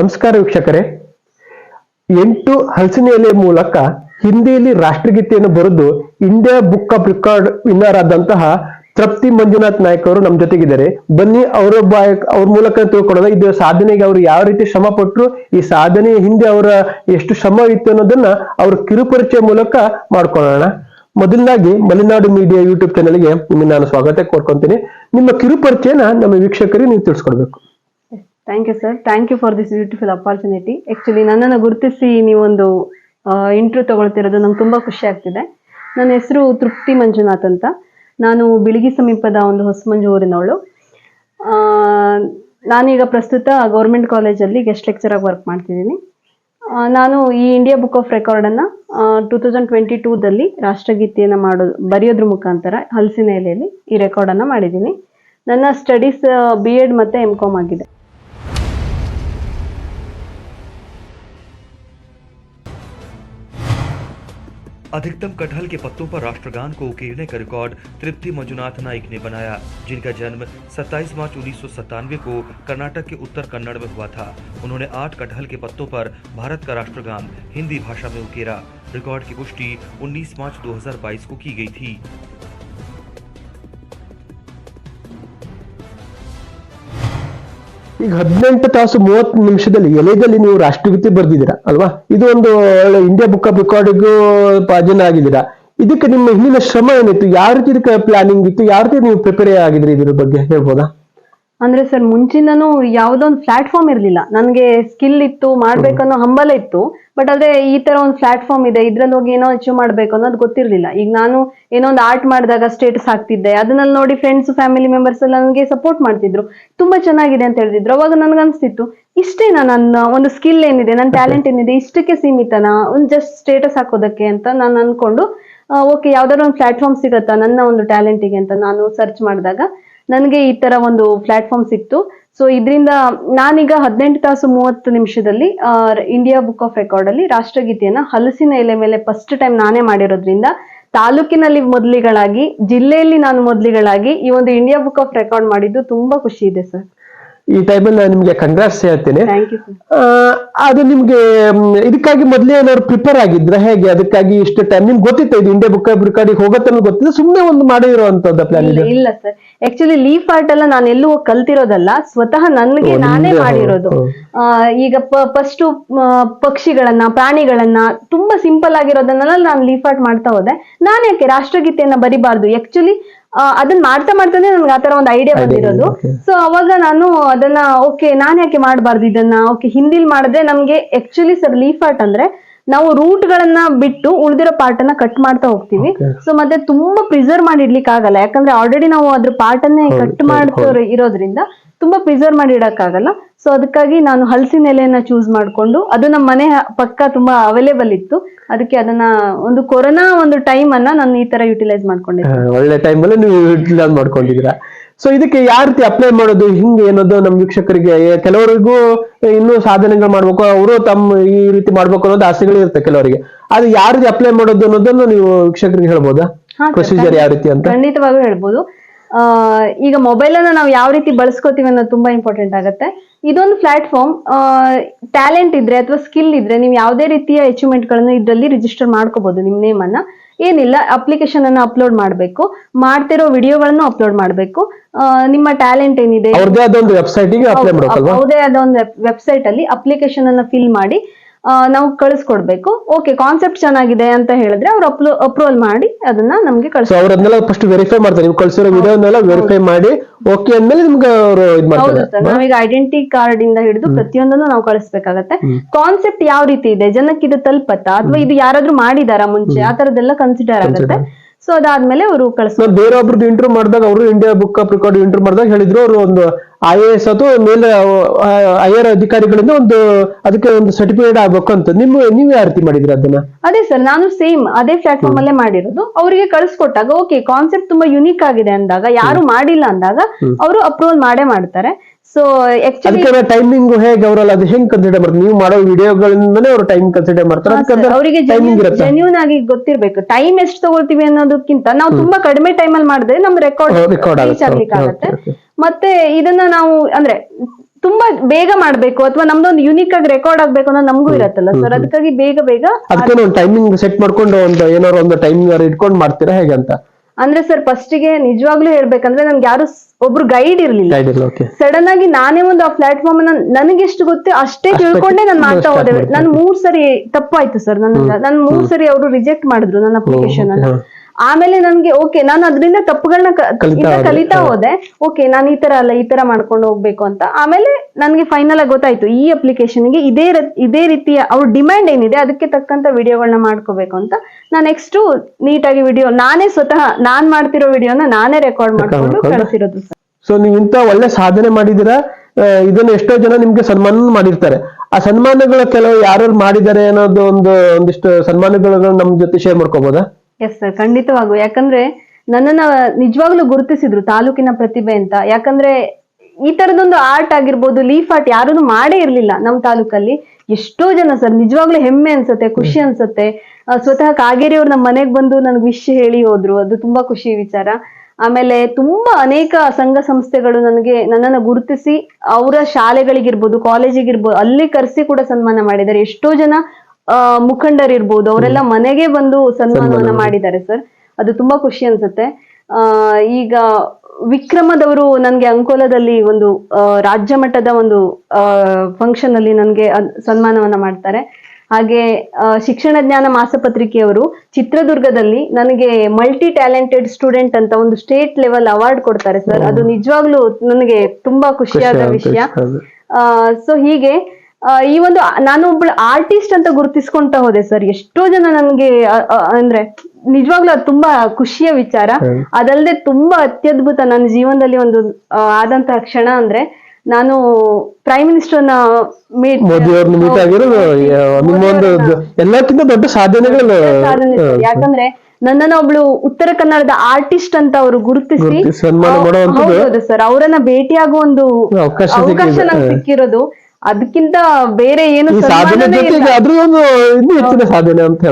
ನಮಸ್ಕಾರ ವೀಕ್ಷಕರೇ. ಎಂಟು ಹಲಸಿನ ಮೂಲಕ ಹಿಂದಿಯಲ್ಲಿ ರಾಷ್ಟ್ರಗೀತೆಯನ್ನು ಬರೆದು India book of record winner ಆದಂತಹ ತೃಪ್ತಿ ಮಂಜುನಾಥ್ ನಾಯಕ್ ಅವರು ನಮ್ಮ ಜೊತೆಗಿದ್ದಾರೆ. ಬನ್ನಿ, ಅವರ ಬಾಯ್ ಅವ್ರ ಮೂಲಕ ತಿಳ್ಕೊಳ್ಳೋಣ. ಇದು ಸಾಧನೆಗೆ ಅವರು ಯಾವ ರೀತಿ ಶ್ರಮ ಪಟ್ಟರು ಈ ಸಾಧನೆಯ ಹಿಂದೆ ಅವರ ಎಷ್ಟು ಶ್ರಮ ಇತ್ತು ಅನ್ನೋದನ್ನ ಅವ್ರ ಕಿರುಪರಿಚಯ ಮೂಲಕ ಮಾಡ್ಕೊಳ್ಳೋಣ. ಮೊದಲನಾಗಿ ಮಲೆನಾಡು ಮೀಡಿಯಾ ಯೂಟ್ಯೂಬ್ ಚಾನಲ್ಗೆ ನಿಮ್ಮ ನಾನು ಸ್ವಾಗತ ಕೋರ್ಕೊಂತೀನಿ. ನಿಮ್ಮ ಕಿರುಪರಿಚಯನ ನಮ್ಮ ವೀಕ್ಷಕರಿಗೆ ನೀವು ತಿಳಿಸ್ಕೊಡ್ಬೇಕು. Thank you sir thank you for this beautiful opportunity actually ನನ್ನನ್ನು ಗುರುತಿಸಿ ನೀವೊಂದು ಇಂಟ್ರ್ಯೂ ತಗೊಳ್ತಿರೋದು ನಂಗೆ ತುಂಬಾ ಖುಷಿ ಆಗ್ತಿದೆ. ನನ್ನ ಹೆಸರು ತೃಪ್ತಿ ಮಂಜುನಾಥ್ ಅಂತ. ನಾನು ಬಿಳಿಗಿ ಸಮೀಪದ ಒಂದು ಹೊಸಮಂಜು ಊರಿನವಳು. ನಾನೀಗ ಪ್ರಸ್ತುತ ಗೌರ್ಮೆಂಟ್ ಕಾಲೇಜಲ್ಲಿ ಗೆಸ್ಟ್ ಲೆಕ್ಚರ್ ಆಗಿ ವರ್ಕ್ ಮಾಡ್ತಿದ್ದೀನಿ. ನಾನು ಈ ಇಂಡಿಯಾ ಬುಕ್ ಆಫ್ ರೆಕಾರ್ಡನ್ನು ಟೂ ತೌಸಂಡ್ ಟ್ವೆಂಟಿ ಟೂದಲ್ಲಿ ರಾಷ್ಟ್ರಗೀತೆಯನ್ನು ಮಾಡೋದು ಬರೆಯೋದ್ರ ಮುಖಾಂತರ ಹಲಸಿನ ಎಲೆಯಲ್ಲಿ ಈ ರೆಕಾರ್ಡನ್ನು ಮಾಡಿದ್ದೀನಿ. ನನ್ನ ಸ್ಟಡೀಸ್ ಬಿ ಎಡ್ ಮತ್ತು ಎಂ ಕಾಮ್ ಆಗಿದೆ. अधिकतम कटहल के पत्तों पर राष्ट्रगान को उकेरने का रिकॉर्ड तृप्ति मंजुनाथ नाइक ने बनाया, जिनका जन्म 27 मार्च उन्नीस सौ सत्तानवे को कर्नाटक के उत्तर कन्नड़ में हुआ था। उन्होंने आठ कटहल के पत्तों पर भारत का राष्ट्रगान हिंदी भाषा में उकेरा। रिकॉर्ड की पुष्टि 19 मार्च 2022 को की गई थी। ಈಗ ಹದಿನೆಂಟು ತಾಸು ಮೂವತ್ತು ನಿಮಿಷದಲ್ಲಿ ಎಲೆದಲ್ಲಿ ನೀವು ರಾಷ್ಟ್ರಗೀತೆ ಬರೆದಿದ್ದೀರಾ, ಅಲ್ವಾ? ಇದು ಒಂದು ಇಂಡಿಯಾ ಬುಕ್ ಆಫ್ ರೆಕಾರ್ಡ್ಗೂ ಭಾಜನ ಆಗಿದ್ದೀರಾ. ಇದಕ್ಕೆ ನಿಮ್ಮ ಹಿಂದಿನ ಶ್ರಮ ಏನಿತ್ತು? ಯಾವ ರೀತಿ ಇದಕ್ಕೆ ಪ್ಲಾನಿಂಗ್ ಇತ್ತು? ಯಾವ ರೀತಿ ನೀವು ಪ್ರಿಪೇರ್ ಆಗಿದ್ರಿ ಇದ್ರ ಬಗ್ಗೆ ಹೇಳ್ಬೋದಾ? ಅಂದ್ರೆ ಸರ್ ಮುಂಚಿಂದನೂ ಯಾವ್ದೊಂದು ಪ್ಲಾಟ್ಫಾರ್ಮ್ ಇರ್ಲಿಲ್ಲ. ನನ್ಗೆ ಸ್ಕಿಲ್ ಇತ್ತು, ಮಾಡ್ಬೇಕನ್ನೋ ಹಂಬಲ ಇತ್ತು. ಬಟ್ ಆದ್ರೆ ಈ ತರ ಒಂದು ಪ್ಲಾಟ್ಫಾರ್ಮ್ ಇದೆ, ಇದ್ರಲ್ಲಿ ಹೋಗಿ ಏನೋ ಅಚೀವ್ ಮಾಡ್ಬೇಕು ಅನ್ನೋದು ಗೊತ್ತಿರ್ಲಿಲ್ಲ. ಈಗ ನಾನು ಏನೋ ಒಂದು ಆರ್ಟ್ ಮಾಡಿದಾಗ ಸ್ಟೇಟಸ್ ಹಾಕ್ತಿದ್ದೆ, ಅದನ್ನಲ್ಲಿ ನೋಡಿ ಫ್ರೆಂಡ್ಸ್ ಫ್ಯಾಮಿಲಿ ಮೆಂಬರ್ಸ್ ಎಲ್ಲ ನನಗೆ ಸಪೋರ್ಟ್ ಮಾಡ್ತಿದ್ರು. ತುಂಬಾ ಚೆನ್ನಾಗಿದೆ ಅಂತ ಹೇಳ್ತಿದ್ರು. ಅವಾಗ ನನ್ಗೆ ಅನಿಸ್ತಿತ್ತು, ಇಷ್ಟೇನಾ ನನ್ನ ಒಂದು ಸ್ಕಿಲ್ ಏನಿದೆ ನನ್ನ ಟ್ಯಾಲೆಂಟ್ ಏನಿದೆ, ಇಷ್ಟಕ್ಕೆ ಸೀಮಿತನಾ? ಒಂದು ಜಸ್ಟ್ ಸ್ಟೇಟಸ್ ಹಾಕೋದಕ್ಕೆ ಅಂತ ನಾನು ಅನ್ಕೊಂಡು ಓಕೆ ಯಾವ್ದಾದ್ರು ಒಂದು ಪ್ಲಾಟ್ಫಾರ್ಮ್ ಸಿಗತ್ತಾ ನನ್ನ ಒಂದು ಟ್ಯಾಲೆಂಟಿಗೆ ಅಂತ ನಾನು ಸರ್ಚ್ ಮಾಡಿದಾಗ. ನನಗೆ ಈ ತರ ಒಂದು ಪ್ಲಾಟ್ಫಾರ್ಮ್ ಸಿಕ್ತು. ಸೊ ಇದರಿಂದ ನಾನೀಗ ಹದಿನೆಂಟು ತಾಸು ಮೂವತ್ತು ನಿಮಿಷದಲ್ಲಿ ಇಂಡಿಯಾ ಬುಕ್ ಆಫ್ ರೆಕಾರ್ಡ್ ಅಲ್ಲಿ ರಾಷ್ಟ್ರಗೀತೆಯನ್ನ ಹಲಸಿನ ಎಲೆ ಮೇಲೆ ಫಸ್ಟ್ ಟೈಮ್ ನಾನೇ ಮಾಡಿರೋದ್ರಿಂದ ತಾಲೂಕಿನಲ್ಲಿ ಮೊದಲಿಗಳಾಗಿ, ಜಿಲ್ಲೆಯಲ್ಲಿ ನಾನು ಮೊದಲಿಗಳಾಗಿ ಈ ಒಂದು ಇಂಡಿಯಾ ಬುಕ್ ಆಫ್ ರೆಕಾರ್ಡ್ ಮಾಡಿದ್ದು ತುಂಬಾ ಖುಷಿ ಇದೆ ಸರ್ ಈ ಟೈಮಲ್ಲಿ ನಾನು ನಿಮಗೆ ಕಂಗ್ರಾಟ್ಸ್ ಹೇಳ್ತೇನೆ. ಅದು ನಿಮ್ಗೆ ಇದಕ್ಕಾಗಿ ಮೊದಲೇ ಏನಾದ್ರು ಪ್ರಿಪೇರ್ ಆಗಿದ್ರೆ ಹೇಗೆ? ಅದಕ್ಕಾಗಿ ಇಷ್ಟು ಟೈಮ್ ನಿಮ್ಗೆ ಗೊತ್ತಿತ್ತು ಇದು ಇಂಡಿಯಾ ಬುಕ್ ಆಫ್ ರೆಕಾರ್ಡ್ ಹೋಗತ್ತೆ ಗೊತ್ತಿದೆ ಸುಮ್ಮನೆ ಒಂದು ಮಾಡಿರುವಂತದ್ದು ಪ್ಲಾನ್ ಇಲ್ಲ ಇದೆ? ಇಲ್ಲ ಸರ್ ಆಕ್ಚುಲಿ ಲೀಫ್ ಆರ್ಟ್ ಎಲ್ಲ ನಾನು ಎಲ್ಲೂ ಕಲ್ತಿರೋದಲ್ಲ. ಸ್ವತಃ ನನಗೆ ನಾನೇ ಮಾಡಿರೋದು. ಆ, ಈಗ ಫಸ್ಟ್ ಪಕ್ಷಿಗಳನ್ನ ಪ್ರಾಣಿಗಳನ್ನ ತುಂಬಾ ಸಿಂಪಲ್ ಆಗಿರೋದನ್ನೆಲ್ಲ ನಾನು ಲೀಫ್ ಆರ್ಟ್ ಮಾಡ್ತಾ ಹೋದೆ. ನಾನು ಯಾಕೆ ರಾಷ್ಟ್ರಗೀತೆಯನ್ನ ಬರಿಬಾರ್ದು? ಆಕ್ಚುಲಿ ಅದನ್ನ ಮಾಡ್ತಾ ಮಾಡ್ತಾನೆ ನನ್ಗೆ ಆತರ ಒಂದು ಐಡಿಯಾ ಬಂದಿರೋದು. ಸೊ ಅವಾಗ ನಾನು ಅದನ್ನ ಓಕೆ ನಾನ್ ಯಾಕೆ ಮಾಡಬಾರ್ದು ಇದನ್ನ ಓಕೆ ಹಿಂದಿಲ್ ಮಾಡಿದ್ರೆ ನಮ್ಗೆ ಆಕ್ಚುಲಿ ಸರ್ ಲೀಫ್ ಆರ್ಟ್ ಅಂದ್ರೆ ನಾವು ರೂಟ್ ಗಳನ್ನ ಬಿಟ್ಟು ಉಳಿದಿರೋ ಪಾರ್ಟ್ ಅನ್ನ ಕಟ್ ಮಾಡ್ತಾ ಹೋಗ್ತೀವಿ. ಸೊ ಮತ್ತೆ ತುಂಬಾ ಪ್ರಿಸರ್ವ್ ಮಾಡಿ ಇಡ್ಲಿಕ್ಕೆ ಆಗಲ್ಲ ಯಾಕಂದ್ರೆ ಆಲ್ರೆಡಿ ನಾವು ಅದ್ರ ಪಾರ್ಟ್ ಅನ್ನೇ ಕಟ್ ಮಾಡ್ತಾ ಇರೋದ್ರಿಂದ ತುಂಬಾ ಪ್ರಿಸರ್ವ್ ಮಾಡಿ ಇಡಕ್ಕಾಗಲ್ಲ ಸೊ ಅದಕ್ಕಾಗಿ ನಾನು ಹಲಸಿನ ಎಲೆಯನ್ನ ಚೂಸ್ ಮಾಡ್ಕೊಂಡು ಅದು ನಮ್ಮ ಮನೆ ಪಕ್ಕ ತುಂಬಾ ಅವೈಲೇಬಲ್ ಇತ್ತು. ಅದಕ್ಕೆ ಅದನ್ನ ಒಂದು ಕೊರೋನಾ ಒಂದು ಟೈಮ್ ಅನ್ನ ನಾನು ಈ ತರ ಯುಟಿಲೈಸ್ ಮಾಡ್ಕೊಂಡಿದ್ದೆ. ಒಳ್ಳೆ ಒಳ್ಳೆ ಟೈಮಲ್ಲಿ ನೀವು ಯುಟಿಲೈಸ್ ಮಾಡ್ಕೊಂಡಿದ್ದೀರಾ? ಸೊ ಇದಕ್ಕೆ ಯಾವ ರೀತಿ ಅಪ್ಲೈ ಮಾಡೋದು ಹಿಂಗೆ ಅನ್ನೋದು ನಮ್ಮ ವೀಕ್ಷಕರಿಗೆ ಕೆಲವರಿಗೂ ಇನ್ನೂ ಸಾಧನೆಗಳು ಮಾಡ್ಬೇಕು ಅವರು ತಮ್ಮ ಈ ರೀತಿ ಮಾಡ್ಬೇಕು ಅನ್ನೋದು ಆಸೆಗಳು ಇರುತ್ತೆ ಕೆಲವರಿಗೆ. ಅದು ಯಾವ ರೀತಿ ಅಪ್ಲೈ ಮಾಡೋದು ಅನ್ನೋದನ್ನು ನೀವು ವೀಕ್ಷಕರಿಗೆ ಹೇಳ್ಬೋದಾ? ಪ್ರೊಸೀಜರ್ ಯಾವ ರೀತಿ ಅಂತ? ಖಂಡಿತವಾಗೂ ಹೇಳ್ಬೋದು. ಈಗ ಮೊಬೈಲ್ ಅನ್ನು ನಾವು ಯಾವ ರೀತಿ ಬಳಸ್ಕೋತೀವಿ ಅನ್ನೋದು ತುಂಬಾ ಇಂಪಾರ್ಟೆಂಟ್ ಆಗುತ್ತೆ. ಇದೊಂದು ಪ್ಲಾಟ್ಫಾರ್ಮ್ ಟ್ಯಾಲೆಂಟ್ ಇದ್ರೆ ಅಥವಾ ಸ್ಕಿಲ್ ಇದ್ರೆ ನೀವು ಯಾವುದೇ ರೀತಿಯ ಅಚೀವ್ಮೆಂಟ್ ಗಳನ್ನ ಇದರಲ್ಲಿ ರಿಜಿಸ್ಟರ್ ಮಾಡ್ಕೋಬಹುದು ನಿಮ್ ನೇಮ್ ಅನ್ನ. ಏನಿಲ್ಲ ಅಪ್ಲಿಕೇಶನ್ ಅನ್ನ ಅಪ್ಲೋಡ್ ಮಾಡಬೇಕು. ಮಾಡ್ತಿರೋ ವಿಡಿಯೋಗಳನ್ನು ಅಪ್ಲೋಡ್ ಮಾಡಬೇಕು. ನಿಮ್ಮ ಟ್ಯಾಲೆಂಟ್ ಏನಿದೆ? ಅವ್ರದೇ ಆದ ಒಂದು ವೆಬ್ಸೈಟ್ ಅಲ್ಲಿ ಅಪ್ಲಿಕೇಶನ್ ಅನ್ನ ಫಿಲ್ ಮಾಡಿ ನಾವು ಕಳಿಸ್ಕೊಡ್ಬೇಕು. ಓಕೆ ಕಾನ್ಸೆಪ್ಟ್ ಚೆನ್ನಾಗಿದೆ ಅಂತ ಹೇಳಿದ್ರೆ ಅವ್ರು ಅಪ್ಲೋ ಅಪ್ರೂವಲ್ ಮಾಡಿ ಅದನ್ನ ನಮ್ಗೆ ಕಳಿಸ್ತಾರೆ ಕಳಿಸ್ ಅವ್ರನ್ನೆಲ್ಲ ಫಸ್ಟ್ ವೆರಿಫೈ ಮಾಡ್ತಾರೆ. ನೀವು ಕಳ್ಸಿರೋ ವಿಡಿಯೋನೆಲ್ಲ ವೆರಿಫೈ ಮಾಡಿ ಓಕೆ ಅಂದ್ಮೇಲೆ ನಿಮ್ಗೆ ಅವರು ಇದು ಮಾಡ್ತಾರೆ. ನಾವೀಗ ಐಡೆಂಟಿ ಕಾರ್ಡ್ ಇಂದ ಹಿಡಿದು ಪ್ರತಿಯೊಂದನ್ನು ನಾವು ಕಳಿಸ್ಬೇಕಾಗತ್ತೆ. ಕಾನ್ಸೆಪ್ಟ್ ಯಾವ ರೀತಿ ಇದೆ? ಜನಕ್ಕೆ ಇದು ತಲುಪತ್ತಾ? ಅಥವಾ ಇದು ಯಾರಾದ್ರೂ ಮಾಡಿದಾರಾ ಮುಂಚೆ? ಆ ತರದೆಲ್ಲ ಕನ್ಸಿಡರ್ ಆಗುತ್ತೆ. ಸೊ ಅದಾದ್ಮೇಲೆ ಅವರು ಕಳಿಸ್ತಾರೆ. ಬೇರೊಬ್ರದ್ದು ಇಂಟರ್ವ್ಯೂ ಮಾಡಿದಾಗ ಅವರು India book of record interview ಮಾಡಿದಾಗ ಹೇಳಿದ್ರು ಅವರು ಒಂದು ಐ ಎ ಎಸ್ ಅಥವಾ ಮೇಲೆ ಹೈಯರ್ ಅಧಿಕಾರಿಗಳಿಂದ ಒಂದು ಅದಕ್ಕೆ ಒಂದು ಸರ್ಟಿಫಿಕೇಟ್ ಆಗ್ಬೇಕು ಅಂತ. ನಿಮ್ಮ ನೀವು ಯಾವ ರೀತಿ ಮಾಡಿದ್ರಿ ಅದನ್ನ? ಅದೇ ಸರ್ ನಾನು ಸೇಮ್ ಅದೇ ಪ್ಲಾಟ್ಫಾರ್ಮ್ ಅಲ್ಲೇ ಮಾಡಿರೋದು. ಅವರಿಗೆ ಕಳಿಸ್ಕೊಟ್ಟಾಗ ಓಕೆ ಕಾನ್ಸೆಪ್ಟ್ ತುಂಬಾ ಯುನೀಕ್ ಆಗಿದೆ ಅಂದಾಗ ಯಾರು ಮಾಡಿಲ್ಲ ಅಂದಾಗ ಅವರು ಅಪ್ರೂವಲ್ ಮಾಡೇ ಮಾಡ್ತಾರೆ. ಸೊ ಅದಕ್ಕೆ ಟೈಮಿಂಗ್ ಹೇಗೆ ಅವರಲ್ಲ ಅದು ಹೆಂಗ್ ಕನ್ಸಿಡರ್ ಮಾಡ್ತಾರೆ? ನೀವು ಮಾಡೋ ವಿಡಿಯೋಗಳಿಂದನೇ ಅವರು ಟೈಮ್ ಕನ್ಸಿಡರ್ ಮಾಡ್ತಾರೆ. ಅದಕ್ಕೆ ಅವರಿಗೆ ಜೆನ್ಯೂನ್ ಆಗಿ ಗೊತ್ತಿರ್ಬೇಕು. ಟೈಮ್ ಎಷ್ಟು ತಗೊಳ್ತೀವಿ ಅನ್ನೋದಕ್ಕಿಂತ ನಾವು ತುಂಬಾ ಕಡಿಮೆ ಟೈಮ್ ಅಲ್ಲಿ ಮಾಡಿದ್ರೆ ನಮ್ ರೆಕಾರ್ಡ್ ರೀಚ್ ಆಗ್ಲಿಕ್ಕೆ ಆಗುತ್ತೆ. ಮತ್ತೆ ಇದನ್ನ ನಾವು ಅಂದ್ರೆ ತುಂಬಾ ಬೇಗ ಮಾಡ್ಬೇಕು ಅಥವಾ ನಮ್ದೊಂದು ಯುನಿಕ್ ಆಗಿ ರೆಕಾರ್ಡ್ ಆಗ್ಬೇಕು ಅನ್ನೋ ನಮಗೂ ಇರತ್ತಲ್ಲ ಸರ್ ಅದಕ್ಕಾಗಿ ಬೇಗ ಬೇಗ ಅದಕ್ಕೆ ಒಂದು ಟೈಮಿಂಗ್ ಸೆಟ್ ಮಾಡ್ಕೊಂಡು ಒಂದು ಏನಾದ್ರು ಒಂದು ಟೈಮಿಂಗ್ ಇಟ್ಕೊಂಡು ಮಾಡ್ತೀರಾ ಹೇಗೆ ಅಂತ? ಅಂದ್ರೆ ಸರ್ ಫಸ್ಟ್ಗೆ ನಿಜವಾಗ್ಲೂ ಹೇಳ್ಬೇಕಂದ್ರೆ ನನ್ಗೆ ಯಾರು ಒಬ್ರು ಗೈಡ್ ಇರ್ಲಿಲ್ಲ. ಸಡನ್ ಆಗಿ ನಾನೇ ಒಂದು ಆ ಪ್ಲಾಟ್ಫಾರ್ಮ್ ನನಗೆ ಎಷ್ಟು ಗೊತ್ತೇ ಅಷ್ಟೇ ತಿಳ್ಕೊಂಡೆ ನಾನು ಮಾಡ್ತಾ ಹೋದೆ. ನನ್ ಮೂರ್ ಸರಿ ತಪ್ಪಾಯ್ತು ಸರ್ ನನ್ನ ನನ್ ಮೂರ್ ಸರಿ ಅವರು ರಿಜೆಕ್ಟ್ ಮಾಡಿದ್ರು ನನ್ನ ಅಪ್ಲಿಕೇಶನ್ ಅನ್ನ. ಆಮೇಲೆ ನನ್ಗೆ ಓಕೆ ನಾನು ಅದರಿಂದ ತಪ್ಪುಗಳನ್ನ ಕಲಿತಾ ಹೋದೆ. ಓಕೆ ನಾನು ಈ ತರ ಅಲ್ಲ ಈ ತರ ಮಾಡ್ಕೊಂಡು ಹೋಗ್ಬೇಕು ಅಂತ. ಆಮೇಲೆ ನನ್ಗೆ ಫೈನಲ್ ಆಗಿ ಗೊತ್ತಾಯ್ತು ಈ ಅಪ್ಲಿಕೇಶನ್ಗೆ ಇದೇ ಇದೇ ರೀತಿಯ ಅವ್ರ ಡಿಮ್ಯಾಂಡ್ ಏನಿದೆ ಅದಕ್ಕೆ ತಕ್ಕಂತ ವಿಡಿಯೋಗಳನ್ನ ಮಾಡ್ಕೋಬೇಕು ಅಂತ. ನಾನು ನೆಕ್ಸ್ಟ್ ನೀಟಾಗಿ ವಿಡಿಯೋ ನಾನೇ ಸ್ವತಃ ನಾನ್ ಮಾಡ್ತಿರೋ ವಿಡಿಯೋನ ನಾನೇ ರೆಕಾರ್ಡ್ ಮಾಡ್ಕೊಂಡು? ಕಳಿಸಿರೋದು ಸರ್ ಸೊ ನೀವು ಇಂತ ಒಳ್ಳೆ ಸಾಧನೆ ಮಾಡಿದೀರಾ ಇದನ್ನ ಎಷ್ಟೋ ಜನ ನಿಮ್ಗೆ ಸನ್ಮಾನ ಮಾಡಿರ್ತಾರೆ. ಆ ಸನ್ಮಾನಗಳ ಕೆಲವು ಯಾರ್ಯಾರು ಮಾಡಿದ್ದಾರೆ ಅನ್ನೋದು ಒಂದು ಒಂದಿಷ್ಟು ಸನ್ಮಾನಗಳನ್ನ ನಮ್ ಜೊತೆ ಶೇರ್ ಮಾಡ್ಕೋಬೋದಾ? ಎಸ್ ಸರ್ ಖಂಡಿತವಾಗೂ. ಯಾಕಂದ್ರೆ ನನ್ನನ್ನ ನಿಜವಾಗ್ಲೂ ಗುರುತಿಸಿದ್ರು ತಾಲೂಕಿನ ಪ್ರತಿಭೆ ಅಂತ. ಯಾಕಂದ್ರೆ ಈ ತರದೊಂದು ಆರ್ಟ್ ಆಗಿರ್ಬೋದು ಲೀಫ್ ಆರ್ಟ್ ಯಾರೂ ಮಾಡೇ ಇರ್ಲಿಲ್ಲ ನಮ್ಮ ತಾಲೂಕಲ್ಲಿ. ಎಷ್ಟೋ ಜನ ಸರ್ ನಿಜವಾಗ್ಲೂ ಹೆಮ್ಮೆ ಅನ್ಸುತ್ತೆ ಖುಷಿ ಅನ್ಸುತ್ತೆ. ಸ್ವತಃ ಕಾಗೇರಿ ಅವ್ರು ನಮ್ಮ ಮನೆಗೆ ಬಂದು ನನ್ಗೆ ವಿಶ್ ಹೇಳಿ ಹೋದ್ರು. ಅದು ತುಂಬಾ ಖುಷಿ ವಿಚಾರ. ಆಮೇಲೆ ತುಂಬಾ ಅನೇಕ ಸಂಘ ಸಂಸ್ಥೆಗಳು ನನಗೆ ನನ್ನನ್ನು ಗುರುತಿಸಿ ಅವರ ಶಾಲೆಗಳಿಗಿರ್ಬೋದು ಕಾಲೇಜಿಗಿರ್ಬೋದು ಅಲ್ಲಿ ಕರೆಸಿ ಕೂಡ ಸನ್ಮಾನ ಮಾಡಿದ್ದಾರೆ. ಎಷ್ಟೋ ಜನ ಮುಖಂಡರಿರ್ಬೋದು ಅವರೆಲ್ಲ ಮನೆಗೆ ಬಂದು ಸನ್ಮಾನವನ್ನ ಮಾಡಿದ್ದಾರೆ ಸರ್. ಅದು ತುಂಬಾ ಖುಷಿ ಅನ್ಸುತ್ತೆ. ಆ, ಈಗ ವಿಕ್ರಮದವರು ನನ್ಗೆ ಅಂಕೋಲದಲ್ಲಿ ಒಂದು ರಾಜ್ಯ ಮಟ್ಟದ ಒಂದು ಫಂಕ್ಷನ್ ಅಲ್ಲಿ ನನ್ಗೆ ಸನ್ಮಾನವನ್ನ ಮಾಡ್ತಾರೆ. ಹಾಗೆ ಶಿಕ್ಷಣ ಜ್ಞಾನ ಮಾಸಪತ್ರಿಕೆಯವರು ಚಿತ್ರದುರ್ಗದಲ್ಲಿ ನನಗೆ ಮಲ್ಟಿ ಟ್ಯಾಲೆಂಟೆಡ್ ಸ್ಟೂಡೆಂಟ್ ಅಂತ ಒಂದು ಸ್ಟೇಟ್ ಲೆವೆಲ್ ಅವಾರ್ಡ್ ಕೊಡ್ತಾರೆ ಸರ್. ಅದು ನಿಜವಾಗ್ಲೂ ನನಗೆ ತುಂಬಾ ಖುಷಿಯಾದ ವಿಷಯ. ಸೊ ಹೀಗೆ ಈ ಒಂದು ನಾನು ಒಬ್ಳು ಆರ್ಟಿಸ್ಟ್ ಅಂತ ಗುರುತಿಸ್ಕೊಂತ ಹೋದೆ ಸರ್ ಎಷ್ಟೋ ಜನ ನನ್ಗೆ ಅಂದ್ರೆ ನಿಜವಾಗ್ಲೂ ಅದು ತುಂಬಾ ಖುಷಿಯ ವಿಚಾರ. ಅದಲ್ಲದೆ ತುಂಬಾ ಅತ್ಯದ್ಭುತ ನನ್ನ ಜೀವನದಲ್ಲಿ ಒಂದು ಆದಂತ ಆದಂತಹ ಕ್ಷಣ ಅಂದ್ರೆ ನಾನು ಪ್ರೈಮ್ ಮಿನಿಸ್ಟರ್ನ ಎಲ್ಲಕ್ಕಿಂತ ದೊಡ್ಡ ಸಾಧನೆಗಳು ಸಾಧನೆ ಯಾಕಂದ್ರೆ ನನ್ನನ್ನ ಒಬ್ಳು ಉತ್ತರ ಕನ್ನಡದ ಆರ್ಟಿಸ್ಟ್ ಅಂತ ಅವರು ಗುರುತಿಸಿ ಸರ್ ಅವರನ್ನ ಭೇಟಿಯಾಗುವ ಒಂದು ಅವಕಾಶ ನಂಗೆ ಸಿಕ್ಕಿರೋದು. ಅದಕ್ಕಿಂತ ಬೇರೆ ಏನು ಸಾಧನೆ ಜೊತೆಗೆ ಅದ್ರ ಒಂದು ಇನ್ನೂ ಹೆಚ್ಚಿನ ಸಾಧನೆ ಅಂತ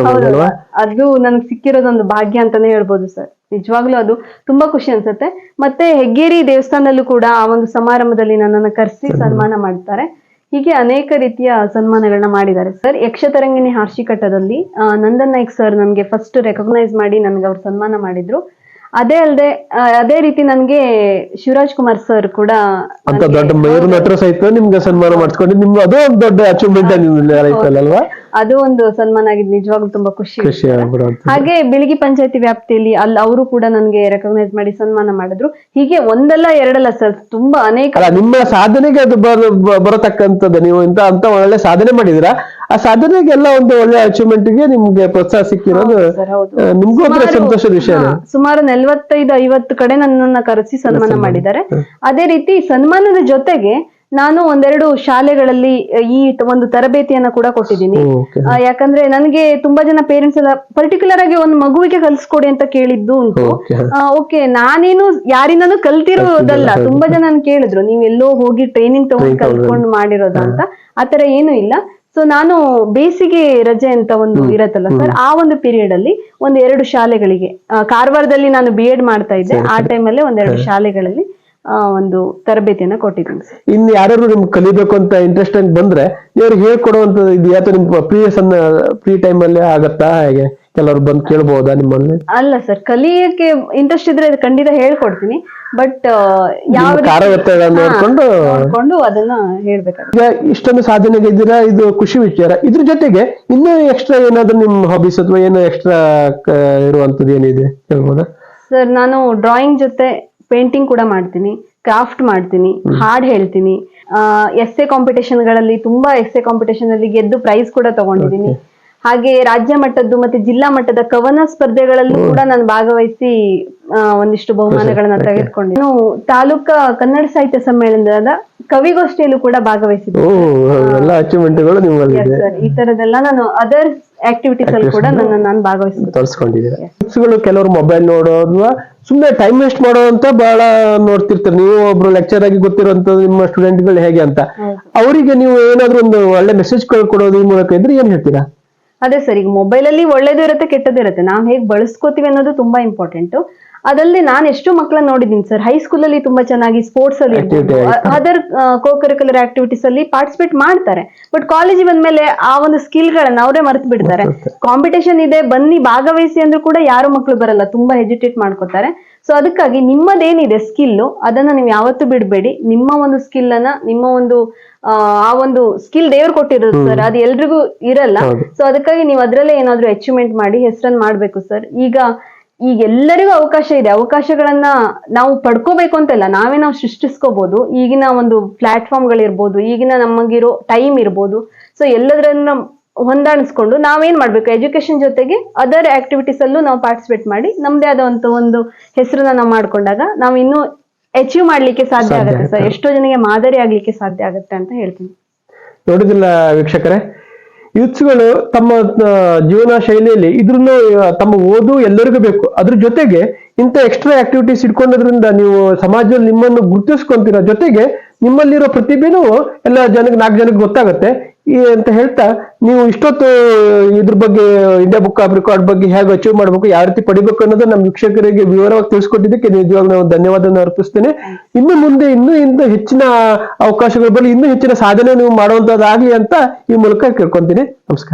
ಅದು ನನ್ಗೆ ಸಿಕ್ಕಿರೋದೊಂದು ಭಾಗ್ಯ ಅಂತಾನೆ ಹೇಳ್ಬೋದು ಸರ್. ನಿಜವಾಗ್ಲೂ ಅದು ತುಂಬಾ ಖುಷಿ ಅನ್ಸುತ್ತೆ. ಮತ್ತೆ ಹೆಗ್ಗೇರಿ ದೇವಸ್ಥಾನದಲ್ಲೂ ಕೂಡ ಆ ಒಂದು ಸಮಾರಂಭದಲ್ಲಿ ನನ್ನನ್ನು ಕರೆಸಿ ಸನ್ಮಾನ ಮಾಡ್ತಾರೆ. ಹೀಗೆ ಅನೇಕ ರೀತಿಯ ಸನ್ಮಾನಗಳನ್ನ ಮಾಡಿದ್ದಾರೆ ಸರ್. ಯಕ್ಷತರಂಗಿಣಿ ಹಾರ್ಷಿಕಟ್ಟದಲ್ಲಿ ನಂದನ್ ನಾಯ್ಕ್ ಸರ್ ನನ್ಗೆ ಫಸ್ಟ್ ರೆಕಗ್ನೈಸ್ ಮಾಡಿ ನನ್ಗೆ ಅವ್ರು ಸನ್ಮಾನ ಮಾಡಿದ್ರು. ಅದೇ ಅಲ್ಲದೆ ಅದೇ ರೀತಿ ನನ್ಗೆ ಶಿವರಾಜ್ ಕುಮಾರ್ ಸರ್ ಕೂಡ ಅಂತ ದೊಡ್ಡ ಮೇರು ನಟರ ಸಹಿತ ನಿಮ್ಗೆ ಸನ್ಮಾನ ಮಾಡಿಸ್ಕೊಂಡು ನಿಮ್ಗೆ ಅದೇ ಒಂದು ದೊಡ್ಡ ಅಚೀವ್ಮೆಂಟ್ ನಿಮ್ಗೆ ಅಲ್ವಾ ಅದು ಒಂದು ಸನ್ಮಾನ ಆಗಿದ್ದು ನಿಜವಾಗ್ಲೂ ತುಂಬಾ ಖುಷಿ. ಹಾಗೆ ಬಿಳಿಗಿ ಪಂಚಾಯತಿ ವ್ಯಾಪ್ತಿಯಲ್ಲಿ ಅಲ್ಲಿ ಅವರು ಕೂಡ ನನ್ಗೆ ರೆಕಗ್ನೈಸ್ ಮಾಡಿ ಸನ್ಮಾನ ಮಾಡಿದ್ರು. ಹೀಗೆ ಒಂದಲ್ಲ ಎರಡಲ್ಲ ಸರ್ ತುಂಬಾ ಅನೇಕ ಅಲ್ಲ ನಿಮ್ಮ ಸಾಧನೆಗೆ ಅದು ಬರತಕ್ಕಂಥದ್ದು. ನೀವು ಇಂತ ಅಂತ ಒಳ್ಳೆ ಸಾಧನೆ ಮಾಡಿದಿರಾ ಆ ಸಾಧನೆಗೆಲ್ಲ ಒಂದು ಒಳ್ಳೆ ಅಚೀವ್ಮೆಂಟ್ಗೆ ನಿಮ್ಗೆ ಪ್ರೋತ್ಸಾಹ ಸಿಕ್ಕಿರೋದು ಹೌದು. ನಿಮ್ಗೂ ಒಂಥರ ಸಂತೋಷದ ವಿಷಯ ಹಾ, ಸುಮಾರು ನಲ್ವತ್ತೈದು ಐವತ್ತು ಕಡೆ ನನ್ನನ್ನ ಕರೆಸಿ ಸನ್ಮಾನ ಮಾಡಿದ್ದಾರೆ. ಅದೇ ರೀತಿ ಸನ್ಮಾನದ ಜೊತೆಗೆ ನಾನು ಒಂದೆರಡು ಶಾಲೆಗಳಲ್ಲಿ ಈ ಒಂದು ತರಬೇತಿಯನ್ನ ಕೂಡ ಕೊಟ್ಟಿದ್ದೀನಿ. ಆ, ಯಾಕಂದ್ರೆ ನನಗೆ ತುಂಬಾ ಜನ ಪೇರೆಂಟ್ಸ್ ಎಲ್ಲ ಪರ್ಟಿಕ್ಯುಲರ್ ಆಗಿ ಒಂದು ಮಗುವಿಗೆ ಕಲ್ಸ್ಕೊಡಿ ಅಂತ ಕೇಳಿದ್ದು ಉಂಟು. ಓಕೆ. ಓಕೆ ನಾನೇನು ಯಾರಿಂದನೂ ಕಲ್ತಿರೋದಲ್ಲ. ತುಂಬಾ ಜನ ನನ್ ಕೇಳಿದ್ರು ನೀವ್ ಎಲ್ಲೋ ಹೋಗಿ ಟ್ರೈನಿಂಗ್ ತಗೊಂಡು ಕಲ್ತ್ಕೊಂಡು ಮಾಡಿರೋದ ಅಂತ. ಆತರ ಏನು ಇಲ್ಲ. ಸೊ ನಾನು ಬೇಸಿಗೆ ರಜೆ ಅಂತ ಒಂದು ಇರತ್ತಲ್ಲ ಸರ್ ಆ ಒಂದು ಪೀರಿಯಡ್ ಅಲ್ಲಿ ಒಂದ್ ಎರಡು ಶಾಲೆಗಳಿಗೆ ಆ, ಕಾರವಾರದಲ್ಲಿ ನಾನು ಬಿ ಎಡ್ ಮಾಡ್ತಾ ಇದ್ದೆ. ಆ ಟೈಮಲ್ಲಿ ಒಂದೆರಡು ಶಾಲೆಗಳಲ್ಲಿ ಒಂದು ತರಬೇತಿಯನ್ನ ಕೊಟ್ಟಿದ್ದೀನಿ. ಸರ್ ಇನ್ ಯಾರು ನಿಮ್ಗೆ ಕಲಿಬೇಕು ಅಂತ ಇಂಟ್ರೆಸ್ಟ್ ಅಂತ ಬಂದ್ರೆ ಇವ್ರಿಗೆ ಹೇಳ್ಕೊಡುವಂತ ಹೇಳ್ಕೊಡುವಂತದ್ದು ಇದು ಯಾತ ನಿಮ್ಮ ಫ್ರೀ ಸಣ್ಣ ಫ್ರೀ ಟೈಮ್ ಅಲ್ಲಿ ಆಗತ್ತಾ? ಹೇಗೆ? ಕೆಲವರು ಬಂದು ಕೇಳಬಹುದಾ ನಿಮ್ಮಲ್ಲಿ? ಅಲ್ಲ ಸರ್ ಕಲಿಯಕ್ಕೆ ಇಂಟ್ರೆಸ್ಟ್ ಇದ್ರೆ ಖಂಡಿತ ಹೇಳ್ಕೊಡ್ತೀನಿ. ಬಟ್ ಯಾವ ನೋಡ್ಕೊಂಡು ನೋಡ್ಕೊಂಡು ಅದನ್ನ ಹೇಳ್ಬೇಕಾಗುತ್ತೆ. ಈಗ ಇಷ್ಟೊಂದು ಸಾಧನೆಗೆ ಇದ್ದೀರಾ? ಇದು ಖುಷಿ ವಿಚಾರ. ಇದ್ರ ಜೊತೆಗೆ ಇನ್ನೂ ಎಕ್ಸ್ಟ್ರಾ ಏನಾದ್ರು ನಿಮ್ ಹಾಬೀಸ್ ಅಥವಾ ಏನೋ ಎಕ್ಸ್ಟ್ರಾ ಇರುವಂತದ್ದು ಏನಿದೆ? ಹೇಳ್ಬೋದಾ? ಸರ್ ನಾನು ಡ್ರಾಯಿಂಗ್ ಜೊತೆ ಪೇಂಟಿಂಗ್ ಕೂಡ ಮಾಡ್ತೀನಿ ಕ್ರಾಫ್ಟ್ ಮಾಡ್ತೀನಿ ಹಾಡ್ ಹೇಳ್ತೀನಿ. ಎಸ್ಸೆ ಕಾಂಪಿಟೇಷನ್ಗಳಲ್ಲಿ ತುಂಬಾ ಎಸ್ಸೆ ಕಾಂಪಿಟೇಷನ್ ಅಲ್ಲಿ ಗೆದ್ದು ಪ್ರೈಸ್ ಕೂಡ ತಗೊಂಡಿದ್ದೀನಿ. ಹಾಗೆ ರಾಜ್ಯ ಮಟ್ಟದ್ದು ಮತ್ತೆ ಜಿಲ್ಲಾ ಮಟ್ಟದ ಕವನ ಸ್ಪರ್ಧೆಗಳಲ್ಲೂ ಕೂಡ ನಾನು ಭಾಗವಹಿಸಿ ಒಂದಿಷ್ಟು ಬಹುಮಾನಗಳನ್ನ ತೆಗೆದುಕೊಂಡಿದ್ದೀನಿ. ನಾನು ತಾಲೂಕಾ ಕನ್ನಡ ಸಾಹಿತ್ಯ ಸಮ್ಮೇಳನದ ಕವಿಗೋಷ್ಠಿಯಲ್ಲೂ ಕೂಡ ಭಾಗವಹಿಸಿದ್ದೀನಿ. ಈ ತರದೆಲ್ಲ ನಾನು ಅದರ್ ಆಕ್ಟಿವಿಟೀಸ್ ಅಲ್ಲಿ ಕೂಡ ನನ್ನ ನಾನು ಭಾಗವಹಿಸಿದ್ದೀನಿ ಕೆಲವರು ಮೊಬೈಲ್ ನೋಡೋದು ಸುಮ್ಮನೆ ಟೈಮ್ ವೇಸ್ಟ್ ಮಾಡೋವಂತ ಬಹಳ ನೋಡ್ತಿರ್ತಾರೆ. ನೀವು ಒಬ್ರು ಲೆಕ್ಚರ್ ಆಗಿ ಗೊತ್ತಿರುವಂತ ನಿಮ್ಮ ಸ್ಟೂಡೆಂಟ್ಗಳು ಹೇಗೆ ಅಂತ. ಅವರಿಗೆ ನೀವು ಏನಾದ್ರೂ ಒಂದು ಒಳ್ಳೆ ಮೆಸೇಜ್ ಕೊಡೋದು ಈ ಮೂಲಕ ಇದ್ರೆ ಏನ್ ಹೇಳ್ತೀರಾ? ಅದೇ ಸರ್ ಈಗ ಮೊಬೈಲ್ ಅಲ್ಲಿ ಒಳ್ಳೇದು ಇರುತ್ತೆ ಕೆಟ್ಟದ್ದು ಇರುತ್ತೆ. ನಾವು ಹೇಗೆ ಬಳಸ್ಕೋತೀವಿ ಅನ್ನೋದು ತುಂಬಾ ಇಂಪಾರ್ಟೆಂಟ್ ಅದಲ್ಲದೆ ನಾನು ಎಷ್ಟು ಮಕ್ಕಳನ್ನ ನೋಡಿದ್ದೀನಿ ಸರ್ ಹೈಸ್ಕೂಲ್ ಅಲ್ಲಿ ತುಂಬಾ ಚೆನ್ನಾಗಿ ಸ್ಪೋರ್ಟ್ಸ್ ಅಲ್ಲಿ. ಅದರ್ ಕೋ ಕರಿಕ್ಯುಲರ್ ಆಕ್ಟಿವಿಟೀಸ್ ಅಲ್ಲಿ ಪಾರ್ಟಿಸಿಪೇಟ್ ಮಾಡ್ತಾರೆ. ಬಟ್ ಕಾಲೇಜ್ ಬಂದ್ಮೇಲೆ ಆ ಒಂದು ಸ್ಕಿಲ್ ಗಳನ್ನ ಅವರೇ ಮರೆತು ಬಿಡ್ತಾರೆ ಕಾಂಪಿಟೇಷನ್ ಇದೆ ಬನ್ನಿ ಭಾಗವಹಿಸಿ ಅಂದ್ರೂ ಕೂಡ ಯಾರು ಮಕ್ಕಳು ಬರಲ್ಲ. ತುಂಬಾ ಹೆಜಿಟೇಟ್ ಮಾಡ್ಕೋತಾರೆ. ಸೊ ಅದಕ್ಕಾಗಿ ನಿಮ್ಮದೇನಿದೆ ಸ್ಕಿಲ್ ಅದನ್ನ ನೀವು ಯಾವತ್ತೂ ಬಿಡಬೇಡಿ. ನಿಮ್ಮ ಒಂದು ಸ್ಕಿಲ್ ಅನ್ನ ನಿಮ್ಮ ಒಂದು ಆ, ಒಂದು ಸ್ಕಿಲ್ ದೇವ್ರು ಕೊಟ್ಟಿರೋದು ಸರ್ ಅದು ಎಲ್ರಿಗೂ ಇರಲ್ಲ. ಸೊ ಅದಕ್ಕಾಗಿ ನೀವು ಅದ್ರಲ್ಲೇ ಏನಾದ್ರು ಅಚೀವ್ಮೆಂಟ್ ಮಾಡಿ ಹೆಸರನ್ನ ಮಾಡ್ಬೇಕು ಸರ್ ಈಗ ಈಗ ಎಲ್ಲರಿಗೂ ಅವಕಾಶ ಇದೆ. ಅವಕಾಶಗಳನ್ನ ನಾವು ಪಡ್ಕೋಬೇಕು ಅಂತಲ್ಲ ನಾವೇ ನಾವು ಸೃಷ್ಟಿಸ್ಕೋಬಹುದು ಈಗಿನ ಒಂದು ಪ್ಲಾಟ್ಫಾರ್ಮ್ ಗಳಿರ್ಬೋದು ಈಗಿನ ನಮಗಿರೋ ಟೈಮ್ ಇರ್ಬೋದು. ಸೊ ಎಲ್ಲದರನ್ನ ಹೊಂದಾಣಿಸ್ಕೊಂಡು ನಾವೇನ್ ಮಾಡ್ಬೇಕು? ಎಜುಕೇಶನ್ ಜೊತೆಗೆ ಅದರ್ ಆಕ್ಟಿವಿಟೀಸ್ ಅಲ್ಲೂ ನಾವು ಪಾರ್ಟಿಸಿಪೇಟ್ ಮಾಡಿ ನಮ್ದೇ ಆದಂತ ಒಂದು ಹೆಸರನ್ನ ನಾವು ಮಾಡ್ಕೊಂಡಾಗ ನಾವು ಇನ್ನೂ ಅಚೀವ್ ಮಾಡ್ಲಿಕ್ಕೆ ಸಾಧ್ಯ ಆಗುತ್ತೆ ಸರ್. ಎಷ್ಟೋ ಜನಗೆ ಮಾದರಿ ಆಗ್ಲಿಕ್ಕೆ ಸಾಧ್ಯ ಆಗುತ್ತೆ ಅಂತ ಹೇಳ್ತೀನಿ. ನೋಡಿದಿಲ್ಲ ವೀಕ್ಷಕರೇ ಯೂತ್ಸ್ಗಳು ತಮ್ಮ ಜೀವನ ಶೈಲಿಯಲ್ಲಿ ಇದ್ರನ್ನು ತಮ್ಮ ಓದು ಎಲ್ಲರಿಗೂ ಬೇಕು. ಅದ್ರ ಜೊತೆಗೆ ಇಂಥ ಎಕ್ಸ್ಟ್ರಾ ಆಕ್ಟಿವಿಟೀಸ್ ಇಟ್ಕೊಂಡೋದ್ರಿಂದ ನೀವು ಸಮಾಜದಲ್ಲಿ ನಿಮ್ಮನ್ನು ಗುರುತಿಸ್ಕೊಂತೀರ ಜೊತೆಗೆ ನಿಮ್ಮಲ್ಲಿರೋ ಪ್ರತಿಭೆನೂ ಎಲ್ಲ ಜನಕ್ಕೆ, ನಾಲ್ಕು ಜನಕ್ಕೆ ಗೊತ್ತಾಗುತ್ತೆ. ಈ ಅಂತ ಹೇಳ್ತಾ, ನೀವು ಇಷ್ಟೊತ್ತು ಇದ್ರ ಬಗ್ಗೆ ಇಂಡಿಯಾ ಬುಕ್ ಆಫ್ ರೆಕಾರ್ಡ್ ಬಗ್ಗೆ ಹೇಗೆ ಅಚೀವ್ ಮಾಡಬೇಕು, ಯಾವ ರೀತಿ ಪಡಿಬೇಕು ಅನ್ನೋದು ನಮ್ಮ ವೀಕ್ಷಕರಿಗೆ ವಿವರವಾಗಿ ತಿಳಿಸ್ಕೊಟ್ಟಿದ್ದಕ್ಕೆ ನಿಜವಾಗ್ಲೂ ನಾವು ಧನ್ಯವಾದ ಅರ್ಪಿಸ್ತೇನೆ. ಇನ್ನು ಮುಂದೆ, ಇನ್ನೂ ಇನ್ನೂ ಹೆಚ್ಚಿನ ಅವಕಾಶಗಳ ಬಳಿ, ಇನ್ನೂ ಹೆಚ್ಚಿನ ಸಾಧನೆ ನೀವು ಮಾಡುವಂತದ್ದಾಗ್ಲಿ ಅಂತ ಈ ಮೂಲಕ ಕೇಳ್ಕೊಂತೀನಿ ನಮಸ್ಕಾರ.